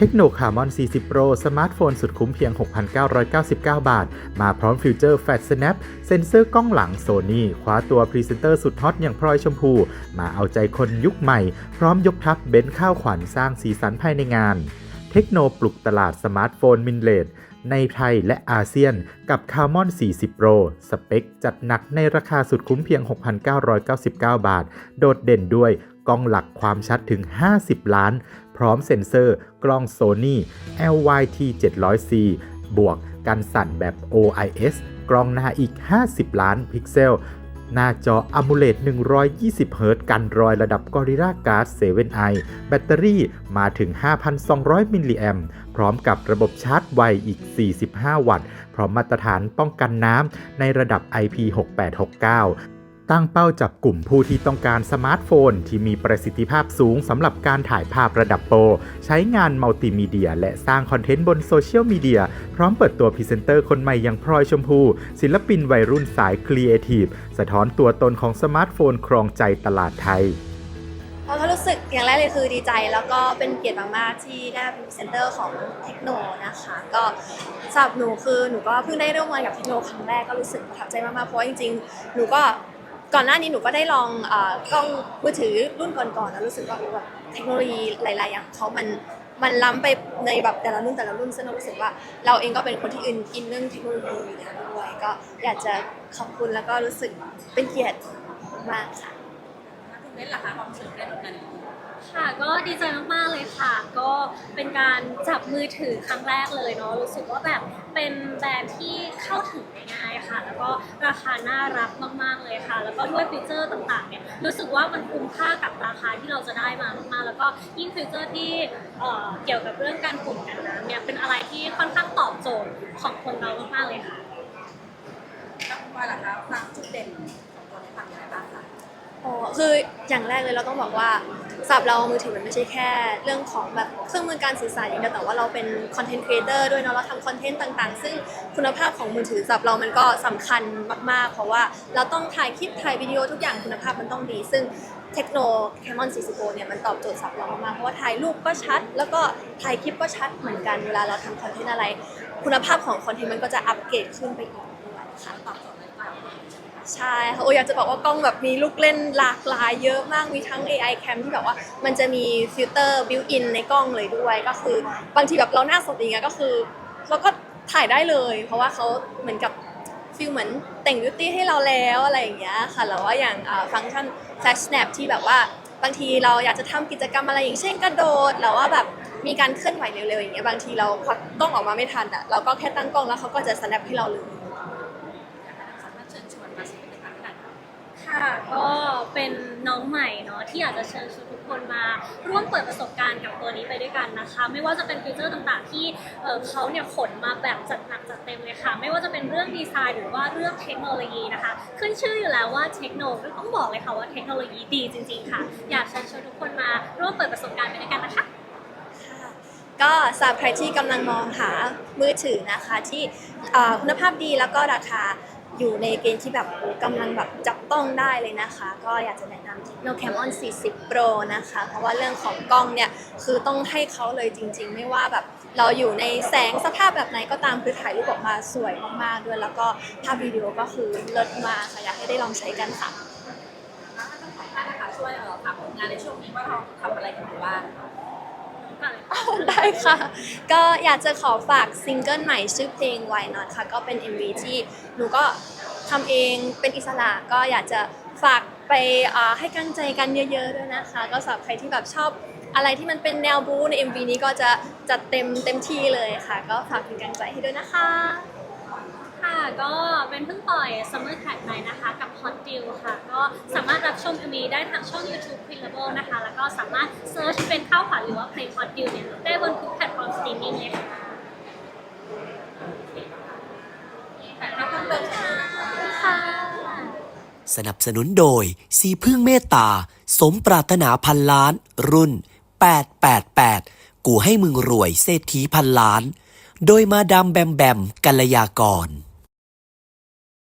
เทคโนคาร์มอน 40 Pro สมาร์ทโฟนสุดคุ้มเพียง 6,999 บาท มาพร้อมฟิวเจอร์ Fat Snap เซ็นเซอร์กล้องหลังโซนี่คว้าตัวพรีเซนเตอร์สุดฮอตอย่างพลอยชมพู มาเอาใจคนยุคใหม่ พร้อมยกทัพเบนซ์ข้าวขวัญสร้างสีสันภายในงาน เทคโนปลุกตลาดสมาร์ทโฟนมินเลดในไทยและอาเซียนกับ c a r m o n 40 Pro สเปคจัดหนักในราคาสุดคุ้มเพียง 6,999 บาท โดดเด่นด้วย กล้องหลักความชัดถึง 50 ล้าน พร้อมเซ็นเซอร์กล้อง Sony LYT 700C บวกกันสั่นแบบ OIS กล้องหน้าอีก 50 ล้านพิกเซล หน้าจอ AMOLED 120 Hz กันรอยระดับ Gorilla Glass 7i แบตเตอรี่มาถึง 5,200 มิลลิแอมพร้อมกับระบบชาร์จไวอีก 45 วัตต์ พร้อมมาตรฐานป้องกันน้ำในระดับ IP6869 ตั้งเป้าจับกลุ่มผู้ที่ต้องการสมาร์ทโฟน ที่มีประสิทธิภาพสูงสำหรับการถ่ายภาพระดับโปร ใช้งานมัลติมีเดีย และสร้างคอนเทนต์บนโซเชียลมีเดีย พร้อมเปิดตัวพรีเซนเตอร์คนใหม่อย่างพลอยชมพู ศิลปินวัยรุ่นสายครีเอทีฟสะท้อนตัวตนของสมาร์ทโฟนครองใจตลาดไทยเราก็รู้สึกอย่างแรกเลยคือดีใจแล้วก็เป็นเกียรติมากๆที่ได้เป็นพรีเซนเตอร์ของเทคโนนะคะ ก็สำหรับหนูคือหนูก็เพิ่งได้ร่วมงานกับเทคโนครั้งแรกก็รู้สึกประทับใจมากๆเพราะจริงๆ หนูก็ ก่อนหน้านี้หนูก็ได้ลองเออกล้องมือถือรุ่นก่อนๆแล้วรู้สึกว่าแบบเทคโนโลยีหลาย ๆ อย่างเขามันมันล้ำไปในแบบแต่ละรุ่นแต่ละรุ่นซึ่งเรารู้สึกว่า เราเองก็เป็นคนที่อินอินเรื่องเทคโนโลยีอยู่แล้วด้วยก็อยากจะขอบคุณแล้วก็รู้สึกเป็นเกียรติมากค่ะ คุณเบนล่ะคะความรู้สึกได้เหมือนกันค่ะก็ดีใจมากๆเลยค่ะ ก็เป็นการจับมือถือครั้งแรกเลยเนาะรู้สึกว่าแบบเป็นแบรนด์ที่เข้าถึงได้ง่าย ค่ะ แล้วก็ราคาน่ารักมาก ๆ เลยค่ะ แล้วก็ด้วยฟีเจอร์ต่างๆเนี่ยรู้สึกว่ามันคุ้มค่ากับราคาที่เราจะได้มามากๆ แล้วก็ยิ่งฟีเจอร์ที่เอ่อเกี่ยวกับเรื่องการกลุ่มกันน้ำเนี่ยเป็นอะไรที่ค่อนข้างตอบโจทย์ของคนเรามากๆเลยค่ะ แล้วคุณพลอยล่ะคะฟังจุดเด่นของตัวนี้ฟังยังไงบ้างคะอ๋อคืออย่างแรกเลยเราต้องบอกว่า สำหรับเรามือถือมันไม่ใช่แค่ เรื่องของแบบเครื่องมือการสื่อสารอย่างเดียวแต่ว่าเราเป็นคอนเทนต์ครีเอเตอร์ด้วยเนาะเราทำคอนเทนต์ต่างๆ ซึ่งคุณภาพของมือถือสำหรับเรามันก็สำคัญมากๆ เพราะว่าเราต้องถ่ายคลิปถ่ายวิดีโอทุกอย่างคุณภาพมันต้องดี ซึ่งเทคโนแคมอน40 Pro เนี่ยมันตอบโจทย์สำหรับเรามากๆเพราะว่าถ่ายรูปก็ชัด แล้วก็ถ่ายคลิปก็ชัดเหมือนกันเวลาเราทำคอนเทนต์อะไร คุณภาพของคอนเทนต์มันก็จะอัปเกรดขึ้นไปอีกด้วยค่ะ ใช่ค่ะโออยากจะบอกว่ากล้องแบบมีลูกเล่นหลากหลายเยอะมากมีทั้ง AI cam ที่แบบว่ามันจะมีฟิลเตอร์ built in ในกล้องเลยด้วย ก็คือบางทีแบบเราหน้าสดอย่างเงี้ยก็คือเราก็ถ่ายได้เลย เพราะว่าเขาเหมือนกับฟิลเหมือนแต่งบิวตี้ให้เราแล้วอะไรอย่างเงี้ยค่ะแล้วว่าอย่างฟังก์ชัน flash snap ที่แบบว่าบางทีเราอยากจะทำกิจกรรมอะไรอย่างเช่นกระโดดหรือว่าแบบมีการเคลื่อนไหวเร็วๆอย่างเงี้ยบางทีเราควักกล้องออกมาไม่ทันอะเราก็แค่ตั้งกล้องแล้วเขาก็จะ snap ให้เราเลย ก็เป็นน้องใหม่เนาะที่อยากจะเชิญชวนทุกคนมาร่วมเปิดประสบการณ์กับตัวนี้ไปด้วยกันนะคะ ไม่ว่าจะเป็นฟีเจอร์ต่างๆ ที่เขาเนี่ยขนมาแบบจัดหนักจัดเต็มเลยค่ะ ไม่ว่าจะเป็นเรื่องดีไซน์หรือว่าเรื่องเทคโนโลยีนะคะ ขึ้นชื่ออยู่แล้วว่าเทคโนก็ต้องบอกเลยค่ะว่าเทคโนโลยีดีจริง ๆ ค่ะ อยากเชิญชวนทุกคนมาร่วมเปิดประสบการณ์ไปด้วยกันนะคะก็สำหรับใครที่กำลังมองหามือถือนะคะที่คุณภาพดีแล้วก็ราคา อยู่ในเกณฑ์ที่แบบกำลังแบบจับต้องได้เลยนะคะ ก็อยากจะแนะนำ Techno Camon 40 Pro นะคะ เพราะว่าเรื่องของกล้องเนี่ยคือต้องให้เขาเลยจริง ๆ ไม่ว่าแบบเราอยู่ในแสงสภาพแบบไหนก็ตามคือถ่ายรูปออกมาสวยมากๆด้วย แล้วก็ภาพวิดีโอก็คือเลิศมากค่ะอยากให้ได้ลองใช้กันค่ะแล้วทั้งสองท่านนะคะช่วยเอ่อฝากผลงานในช่วงนี้ว่าเราทำอะไรกันอยู่บ้าง ได้ค่ะ ก็อยากจะขอฝากซิงเกิลใหม่ชื่อเพลง Why Not ค่ะ ก็เป็น MV ที่หนูก็ทำเองเป็นอิสระก็อยากจะฝากไปอ่าให้กำลังใจกันเยอะๆด้วยนะคะ ก็สำหรับใครที่แบบชอบอะไรที่มันเป็นแนวบู๊ใน MV นี้ก็จะจัดเต็มเต็มที่เลยค่ะ ก็ฝากเป็นกำลังใจให้ด้วยนะคะ ค่ะ ก็เป็นเพิ่งปล่อย Summer Track ไปนะคะ กับ h สามารถรับชม MV ได้ทางช่อง YouTube p r i n l a b l e นะคะ แล้วก็สามารถเซิร์ชเป็นข้าวขวัญหรือว่า Play Hot d e a เนี่ยได้บนทุกแพลตฟอร์มสตรีมมิ่งเลยค่ะแต่ถ้าเพิ่มเติมค่ะค่ะ สนับสนุนโดย สีพึ่งเมตตา สมปรารถนาพันล้าน รุ่น 888 กูให้มึงรวยเศรษฐีพันล้าน โดยมาดามแบมแบมกัลยากร